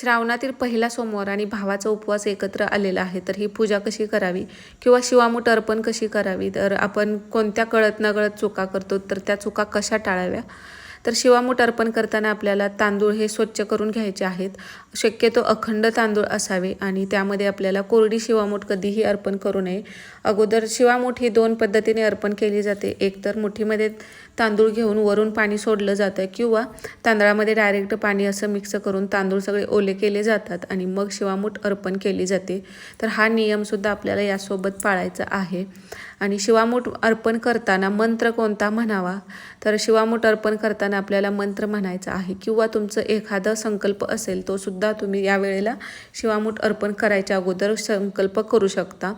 श्रावणातील पहिला सोमवार आणि भावाचा उपवास एकत्र आलेला आहे तर ही पूजा कशी करावी? किंवा शिवामूठ अर्पण कशी करावी? तर आपण कोणत्या कळत नकळत चुका करतो तर त्या चुका कशा टाळाव्या? तर शिवामूठ अर्पण करताना आपल्याला तांदूळ हे स्वच्छ करून घ्यायचे आहेत. शक्यतो अखंड तांदूळ असावे आणि त्यामध्ये आपल्याला कोरडी शिवामूठ कधीही अर्पण करू नये. अगोदर शिवामूठ ही दोन पद्धतीने अर्पण केली जाते. एक तर मुठीमध्ये तांदूळ घेऊन वरून पाणी सोडलं जातं किंवा तांदळामध्ये डायरेक्ट पाणी असं मिक्स करून तांदूळ सगळे ओले केले जातात आणि मग शिवामूठ अर्पण केली जाते. तर हा नियमसुद्धा आपल्याला यासोबत पाळायचा आहे. आणि शिवामूठ अर्पण करताना मंत्र कोणता म्हणावा? तर शिवामूठ अर्पण करताना आपल्याला मंत्र म्हणायचा आहे किंवा तुमचं एखादा संकल्प असेल तो सुद्धा तुम्ही यावेळेला शिवामूठ अर्पण करायच्या अगोदर संकल्प करू शकता.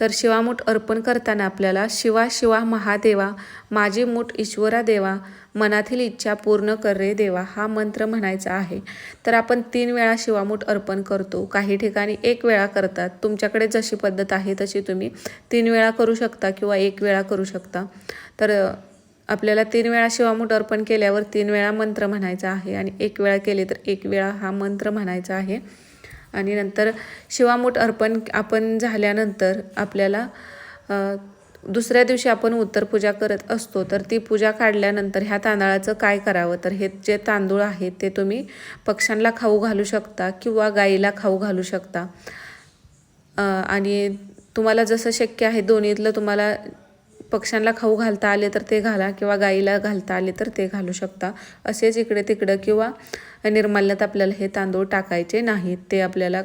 तर शिवामूठ अर्पण करताना आपल्याला शिवा शिवा महादेवा माझी मूठ ईश्वरा देवा मनातील इच्छा पूर्ण कर रे देवा हा मंत्र म्हणायचा आहे. तर आपण तीन वेळा शिवामूठ अर्पण करतो. काही ठिकाणी एक वेळा करतात. तुमच्याकडे जशी पद्धत आहे तशी तुम्ही तीन वेळा करू शकता किंवा एक वेळा करू शकता. तर आपल्याला तीन वेळा शिवामूठ अर्पण केल्यावर तीन वेळा मंत्र म्हणायचा आहे आणि एक वेळा केले तर एक वेळा हा मंत्र म्हणायचा आहे. आणि नंतर शिवामूठ अर्पण आपण झाल्यानंतर आपल्याला दुसऱ्या दिवशी आपण उत्तर पूजा करत असतो तर ती पूजा काढल्यानंतर ह्या तांदळाचं काय करावं? तर हे जे तांदूळ आहेत ते तुम्ही पक्ष्यांना खाऊ घालू शकता किंवा गाईला खाऊ घालू शकता. आणि तुम्हाला जसं शक्य आहे दोन्हीतलं तुम्हाला पक्ष्यांना खाऊ घालता आले तर ते घाला किंवा गाईला घालता आले तर ते घालू शकता. असेच इकडे तिकडं किंवा निर्माल्यात आपल्याला हे तांदूळ टाकायचे नाहीत. ते आपल्याला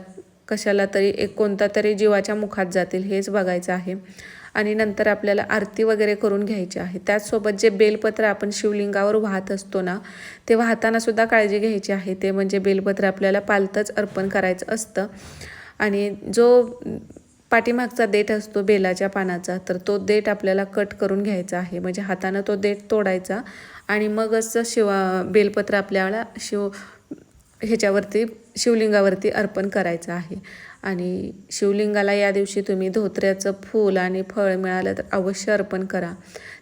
कशाला तरी एक कोणता तरी जीवाच्या मुखात जातील हेच बघायचं आहे. आणि नंतर आपल्याला आरती वगैरे करून घ्यायची आहे. त्याचसोबत जे बेलपत्र आपण शिवलिंगावर वाहत असतो ना ते वाहतानासुद्धा काळजी घ्यायची आहे. ते म्हणजे बेलपत्र आपल्याला पालतच अर्पण करायचं असतं. आणि जो पाठीमागचा देठ असतो बेलाच्या पानाचा तर तो देठ आपल्याला कट करून घ्यायचा आहे. म्हणजे हातानं तो देठ तोडायचा आणि मगच शिवा बेलपत्र आपल्याला शिव ह्याच्यावरती शिवलिंगावरती अर्पण करायचं आहे. आणि शिवलिंगाला या दिवशी तुम्ही धोत्र्याचं फूल आणि फळ मिळालं तर अवश्य अर्पण करा.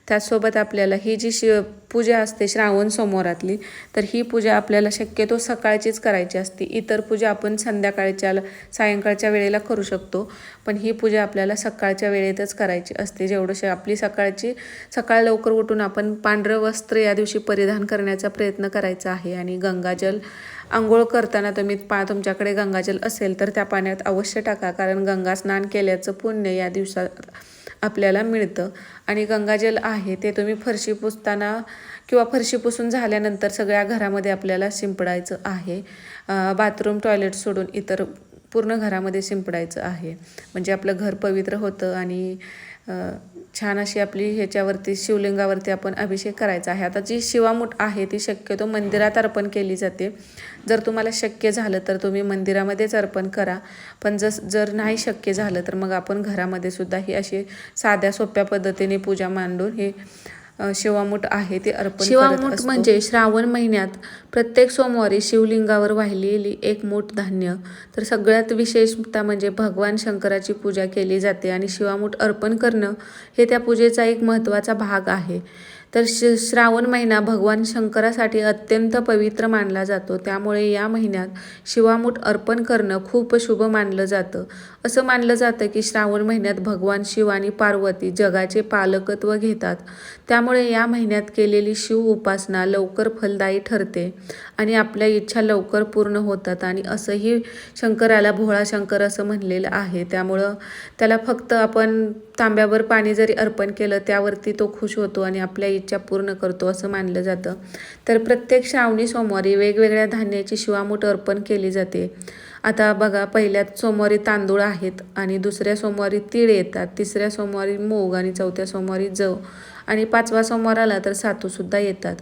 त्याचसोबत आपल्याला ही जी शिव पूजा असते श्रावण सोमवारातली तर ही पूजा आपल्याला शक्यतो सकाळचीच करायची असते. इतर पूजा आपण संध्याकाळच्या सायंकाळच्या वेळेला करू शकतो पण ही पूजा आपल्याला सकाळच्या वेळेतच करायची असते. जेवढं आपली सकाळची सकाळ लवकर उठून आपण पांढरं वस्त्र या दिवशी परिधान करण्याचा प्रयत्न करायचा आहे. आणि गंगाजल आंघोळ करताना तुम्ही पाय तुमच्याकडे गंगाजल असेल तर त्या पाण्यात अवश्य टाका कारण गंगा स्नान केल्याचं पुण्य या दिवसात आपल्याला मिळतं. आणि गंगाजल आहे ते तुम्ही फरशी पुसताना किंवा फरशी पुसून झाल्यानंतर सगळ्या घरामध्ये आपल्याला शिंपडायचं आहे. बाथरूम टॉयलेट सोडून इतर पूर्ण घरामध्ये शिंपडायचं आहे. म्हणजे आपलं घर पवित्र होतं आणि छान अशी आपली ह्याच्यावरती शिवलिंगावरती आपण अभिषेक करायचा आहे. आता जी शिवामूठ आहे ती शक्यतो मंदिरात अर्पण केली जाते. जर तुम्हाला शक्य झालं तर तुम्ही मंदिरामध्येच अर्पण करा. पण जस जर नाही शक्य झालं तर मग आपण घरामध्ये सुद्धा ही अशी साध्या सोप्या पद्धतीने पूजा मांडून हे शिवामूठ आहे ते अर्पण शिवामूठ म्हणजे श्रावण महिन्यात प्रत्येक सोमवारी शिवलिंगावर वाहिलेली एक मूठ धान्य. तर सगळ्यात विशेषता म्हणजे भगवान शंकराची पूजा केली जाते आणि शिवामूठ अर्पण करणं हे त्या पूजेचा एक महत्त्वाचा भाग आहे. तर श श्रावण महिना भगवान शंकरासाठी अत्यंत पवित्र मानला जातो. त्यामुळे या महिन्यात शिवामूठ अर्पण करणं खूप शुभ मानलं जातं. असं मानलं जातं की श्रावण महिन्यात भगवान शिव आणि पार्वती जगाचे पालकत्व घेतात. त्यामुळे या महिन्यात केलेली शिव उपासना लवकर फलदायी ठरते आणि आपल्या इच्छा लवकर पूर्ण होतात आणि असंही शंकराला भोळा शंकर असं म्हणलेलं आहे. त्यामुळं त्याला फक्त आपण तांब्यावर पाणी जरी अर्पण केलं त्यावरती तो खुश होतो आणि आपल्या इच्छा पूर्ण करतो असं मानलं जातं. तर प्रत्येक श्रावणी सोमवारी वेगवेगळ्या धान्याची शिवामूठ अर्पण केली जाते. आता बघा पहिल्यात सोमवारी तांदूळ आहेत आणि दुसऱ्या सोमवारी तीळ येतात. तिसऱ्या सोमवारी मूग आणि चौथ्या सोमवारी जव आणि पाचवा सोमवार आला तर सातूसुद्धा येतात.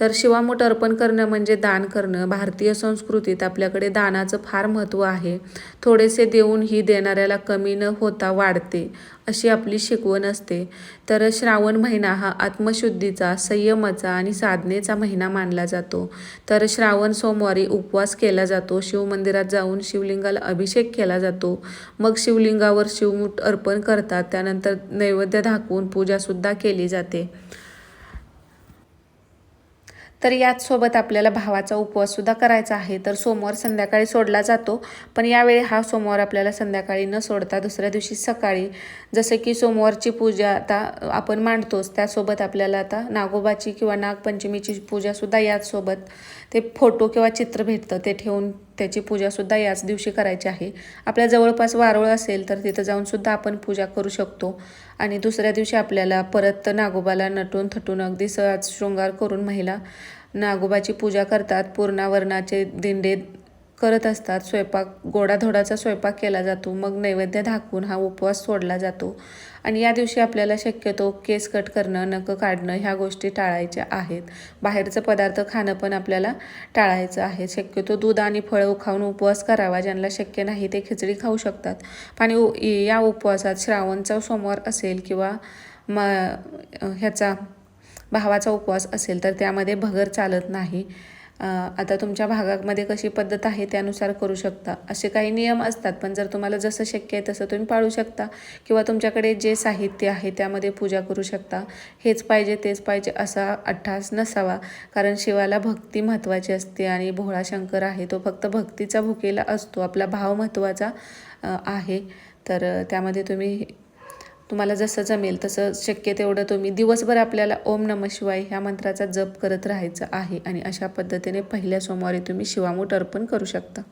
तर शिवामूठ अर्पण करणं म्हणजे दान करणं. भारतीय संस्कृतीत आपल्याकडे दानाचं फार महत्त्व आहे. थोडेसे देऊन ही देणाऱ्याला कमी न होता वाढते अशी आपली शिकवण असते. तर श्रावण महिना हा आत्मशुद्धीचा संयमाचा आणि साधनेचा महिना मानला जातो. तर श्रावण सोमवारी उपवास केला जातो. शिवमंदिरात जाऊन शिवलिंगाला अभिषेक केला जातो. मग शिवलिंगावर शिवमूठ अर्पण करतात. त्यानंतर नैवेद्य दाखवून पूजासुद्धा केली जाते. तर याच सोबत आपल्याला भावाचा उपवाससुद्धा करायचा आहे. तर सोमवार संध्याकाळी सोडला जातो. पण यावेळी हा सोमवार आपल्याला संध्याकाळी न सोडता दुसऱ्या दिवशी सकाळी जसे की सोमवारची पूजा आता आपण मांडतोच. त्यासोबत आपल्याला आता नागोबाची किंवा नागपंचमीची पूजासुद्धा याचसोबत ते फोटो किंवा चित्र भेटतं. ते ठेवून त्याची पूजासुद्धा याच दिवशी करायची आहे. आपल्या जवळपास वारोळ असेल तर तिथं जाऊनसुद्धा आपण पूजा करू शकतो. आणि दुसऱ्या दिवशी आपल्याला परत नागोबाला नटून थटून अगदी सहज शृंगार करून महिला नागोबाची पूजा करतात. पूर्णावरणाचे दिंडे करत असतात. स्वयंपाक गोडाधोडाचा स्वयंपाक केला जातो. मग नैवेद्य दाखवून हा उपवास सोडला जातो. आणि या दिवशी आपल्याला शक्यतो केस कट करणं नकं काढणं ह्या गोष्टी टाळायच्या आहेत. बाहेरचं पदार्थ खाणं पण आपल्याला टाळायचं आहे. शक्यतो दूध आणि फळं खाऊन उपवास करावा. ज्यांना शक्य नाही ते खिचडी खाऊ शकतात. आणि उ- या उपवासात श्रावणचा सोमवार असेल किंवा म ह्याचा भावाचा उपवास असेल तर त्यामध्ये भगर चालत नाही. आता तुमच्या भागामध्ये कशी पद्धत आहे त्यानुसार करू शकता. असे काही नियम असतात पण जर तुम्हाला जसं शक्य आहे तसं तुम्ही पाळू शकता किंवा तुमच्याकडे जे साहित्य आहे त्यामध्ये पूजा करू शकता. हेच पाहिजे तेच पाहिजे असा अठ्ठास नसावा. कारण शिवाला भक्ती महत्त्वाची असते आणि भोळा शंकर आहे तो फक्त भक्तीचा भुकेला असतो. आपला भाव महत्त्वाचा आहे. तर त्यामध्ये तुम्ही तुम्हाला जसं जमेल तसं शक्य तेवढं तुम्ही दिवसभर आपल्याला ओम नम शिवाय ह्या मंत्राचा जप करत राहायचं आहे आणि अशा पद्धतीने पहिल्या सोमवारी तुम्ही शिवामूठ अर्पण करू शकता.